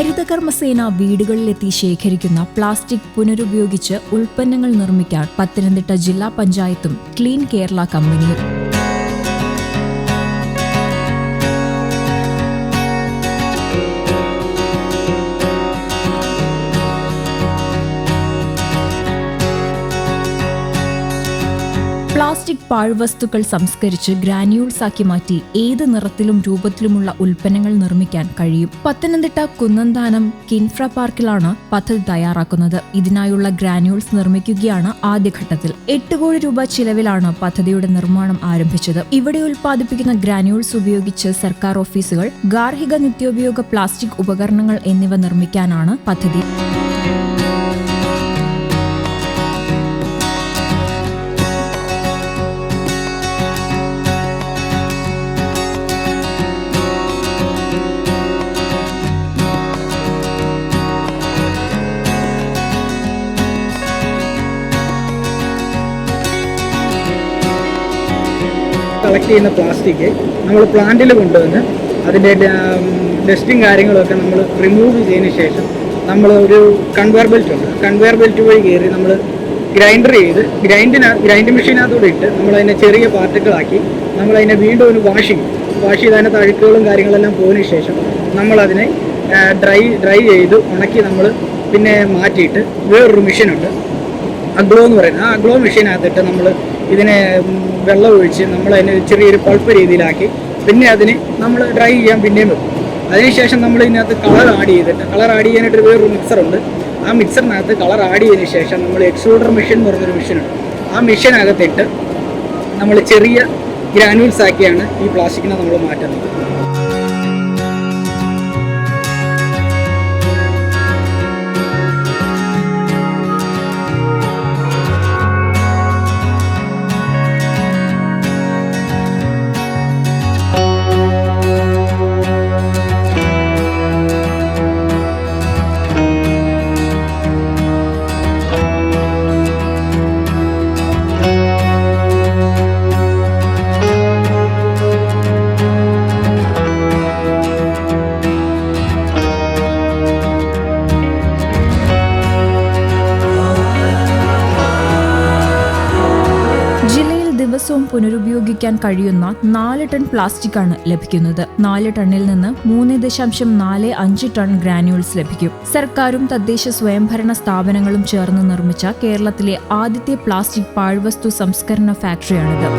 ഹരിതകർമ്മസേന വീടുകളിലെത്തി ശേഖരിക്കുന്ന പ്ലാസ്റ്റിക് പുനരുപയോഗിച്ച് ഉൽപ്പന്നങ്ങൾ നിർമ്മിക്കാൻ പത്തനംതിട്ട ജില്ലാ പഞ്ചായത്തും ക്ലീൻ കേരള കമ്പനിയും പ്ലാസ്റ്റിക് പാഴ്വസ്തുക്കൾ സംസ്കരിച്ച് ഗ്രാന്യൂൾസ് ആക്കി മാറ്റി ഏത് നിറത്തിലും രൂപത്തിലുമുള്ള ഉൽപ്പന്നങ്ങൾ നിർമ്മിക്കാൻ കഴിയും. പത്തനംതിട്ട കുന്നന്താനം കിൻഫ്ര പാർക്കിലാണ് പദ്ധതി തയ്യാറാക്കുന്നത്. ഇതിനായുള്ള ഗ്രാന്യൂൾസ് നിർമ്മിക്കുകയാണ് ആദ്യഘട്ടത്തിൽ. എട്ട് കോടി രൂപ ചിലവിലാണ് പദ്ധതിയുടെ നിർമ്മാണം ആരംഭിച്ചത്. ഇവിടെ ഉൽപ്പാദിപ്പിക്കുന്ന ഗ്രാന്യൂൾസ് ഉപയോഗിച്ച് സർക്കാർ ഓഫീസുകൾ ഗാർഹിക നിത്യോപയോഗ പ്ലാസ്റ്റിക് ഉപകരണങ്ങൾ എന്നിവ നിർമ്മിക്കാനാണ് പദ്ധതി. കളക്ട് ചെയ്യുന്ന പ്ലാസ്റ്റിക് നമ്മൾ പ്ലാന്റിൽ കൊണ്ടുവന്ന് അതിന്റെ ഡസ്റ്റും കാര്യങ്ങളൊക്കെ നമ്മൾ റിമൂവ് ചെയ്തതിന് ശേഷം നമ്മൾ ഒരു കൺവെയർ ബെൽറ്റ് ഉണ്ട്. കൺവെയർ ബെൽറ്റ് വഴി കയറി നമ്മൾ ഗ്രൈൻഡർ ചെയ്ത് ഗ്രൈൻഡിന് ഗ്രൈൻഡ് മെഷീനകത്തൂടെ ഇട്ട് നമ്മളതിനെ ചെറിയ പാർട്ടിക്കിളാക്കി നമ്മളതിനെ വീണ്ടും ഒരു ചെയ്യും. വാഷ് ചെയ്ത് അതിന്റെ തഴുക്കുകളും കാര്യങ്ങളെല്ലാം പോയതിന് ശേഷം നമ്മളതിനെ ഡ്രൈ ഡ്രൈ ചെയ്ത് ഉണക്കി നമ്മൾ പിന്നെ മാറ്റിയിട്ട് വേറൊരു മെഷീനുണ്ട് അഗ്ലോ എന്ന് പറയുന്നത്. ആ അഗ്ലോ മെഷീനകത്തിട്ട് നമ്മൾ ഇതിനെ വെള്ളം ഒഴിച്ച് നമ്മൾ അതിനെ ചെറിയൊരു പൾപ്പ് രീതിയിലാക്കി. പിന്നെ അതിന് നമ്മൾ ഡ്രൈ ചെയ്യാൻ പിന്നെയും വെക്കും. അതിനുശേഷം നമ്മൾ ഇതിനകത്ത് കളർ ആഡ് ചെയ്തിട്ട് കളർ ആഡ് ചെയ്യാനായിട്ട് വേറൊരു മിക്സറുണ്ട് ആ മിക്സറിനകത്ത് കളർ ആഡ് ചെയ്തതിന് ശേഷം നമ്മൾ എക്സ്ട്രൂഡർ മെഷീൻ എന്ന് പറഞ്ഞൊരു മെഷീനുണ്ട് ആ മെഷീനകത്തിട്ട് നമ്മൾ ചെറിയ ഗ്രാനുവൽസ് ആക്കിയാണ് ഈ പ്ലാസ്റ്റിക്കിനെ നമ്മൾ മാറ്റുന്നത്. ദിവസവും പുനരുപയോഗിക്കാൻ കഴിയുന്ന നാല് ടൺ പ്ലാസ്റ്റിക് ആണ് ലഭിക്കുന്നത്. നാല് ടണ്ണിൽ നിന്ന് മൂന്ന് ദശാംശം നാല് അഞ്ച് ടൺ ഗ്രാന്യൂൾസ് ലഭിക്കും. സർക്കാരും തദ്ദേശ സ്വയംഭരണ സ്ഥാപനങ്ങളും ചേർന്ന് നിർമ്മിച്ച കേരളത്തിലെ ആദ്യത്തെ പ്ലാസ്റ്റിക് പാഴ്വസ്തു സംസ്കരണ ഫാക്ടറിയാണിത്.